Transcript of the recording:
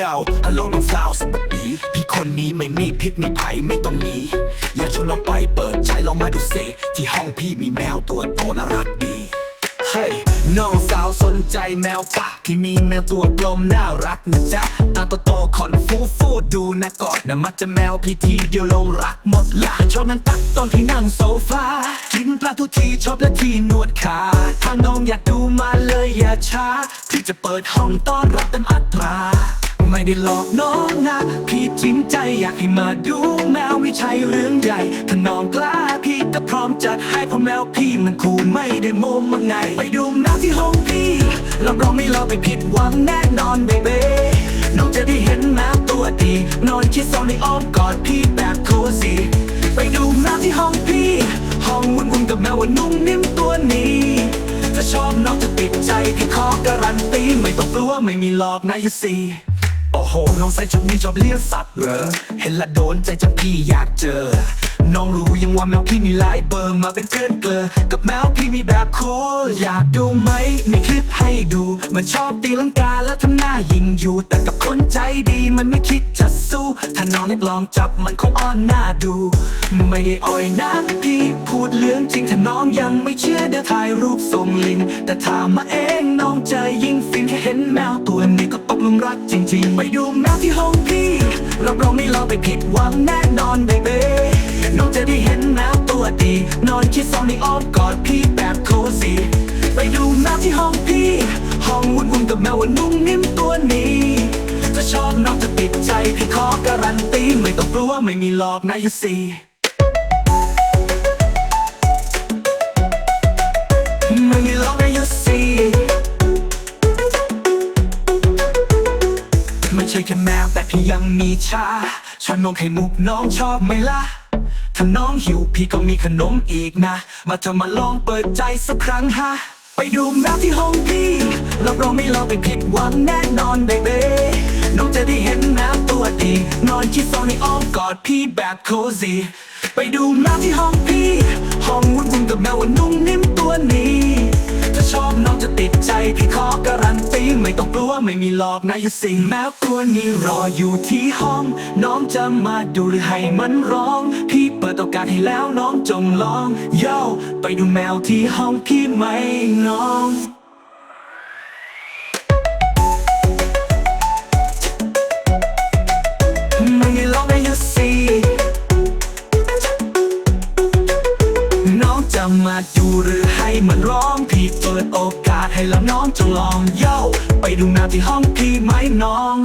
ยาวฮัลโหลน้องสาวสวัสดีพี่คนนี้ไม่มีพิษมีภัยไม่ต้องหนีอยากชวนเราไปเปิดใจลองมาดูเซที่ห้องพี่มีแมวตัวโตน่ารักดีเฮ้ยน้องสาวสนใจแมวป่าที่มีแมวตัวกลมน่ารักนะจ๊ะตาโตๆขอนฟูฟูดูนะกอดนะมัจะแมวพี่ทีเดียวลงรักหมดละชอบนั้นตักตอนที่นั่งโซฟากินปลาทุกทีชอบและที่นวดขาถ้าน้องอยากดูมาเลยอย่าช้าพี่จะเปิดห้องต้อนรับเต็มอัตรา ไม่ได้หลอกน้องนะ พี่จริงใจอยากให้มาดูแมวไม่ใช่เรื่องใหญ่ ถ้าน้องกล้าพี่ก็พร้อมจัดให้เพราะแมวพี่มันคูลไม่ได้โมมาไง ไปดูแมวที่ห้องพี่รับรองไม่รอไปผิดหวังแน่นอนเบเบ้น้องจะได้เห็นแมวตัวดีนอนคิดซองในอ้อมกอดพี่แบบโคซีไปดูแมวที่ห้องพี่ ห้องวุ่นๆกับแมวว่านุ่มนิ่มตัวนี้ถ้าชอบน้องจะติดใจพี่ขอการันตีไม่ต้องกลัวไม่มีหลอกนะยูซี โอ้โห น้องใส่ชุดนี้ชอบเลี้ยงสัตว์เหรอ เห็นละโดนใจจนพี่อยากเจอ น้องรู้ยังว่าแมวพี่มีหลายเบอร์มาเป็นเพื่อนเกลือ กับแมวพี่มีแบบคูลอยากดูไหมมีคลิปให้ดู มันชอบตีลังกาแล้วทำหน้ายิงอยู่ แต่กับคนใจดีมันไม่คิดจะสู้ ถ้าน้องได้ลองจับมันคงอ่อนหน้าดู ไม่ได้อ่อยนะพี่พูดเรื่องจริงถ้าน้องยังไม่เชื่อเดี๋ยวถ่ายรูปส่งลิงแต่ถามมาเอง น้องจยิ่งฟินแค่เห็นแมวตัวนี้ก็ตกลุมรักจริงๆไปดูแมวที่ห้องพี่รับรองไม่รอไปผิดหวังแน่นอนเบเบ้น้องจะได้เห็นแมวตัวดี นอนคิดซองในอ้อมกอดพี่แบบโคซีไปดูแมวที่ห้องพี่ ห้องวุ่นๆกับแมวว่านุ่มนิ่มตัวนี้ถ้าชอบน้องจะติดใจพี่ขอการันตีไม่ต้องกลัวไม่มีหลอกนะยูซี แค่แมวแต่พี่ยังมีชาชานมไข่มุกน้องชอบไหมล่ะ ถ้าน้องหิวพี่ก็มีขนมอีกนะ มาเธอมาลองเปิดใจสักครั้งฮะ ไปดูแมวที่ห้องพี่รับรองไม่ลองไปผิดหวังแน่นอนเบเบ้น้องจะได้เห็นแมวตัวดี นอนคิดซองในอ้อมกอดพี่แบบโคซี่ไปดูแมวที่ห้องพี่ันตีไม่ต้องกลัวไม่มีหลอกนะอย่าสิ่งแมวตัวนี้รออยู่ที่ห้อง น้องจะมาดูหรือให้มันร้อง พี่เปิดโอกาสให้แล้วน้องจงลอง เย่ไปดูแมวที่ห้องพี่ไหมน้อง มาดูหรือให้มันร้องพี่เปิดโอกาสให้ลำน้องจะลองเย้าไปดูนาที่ห้องพี่ไหมน้อง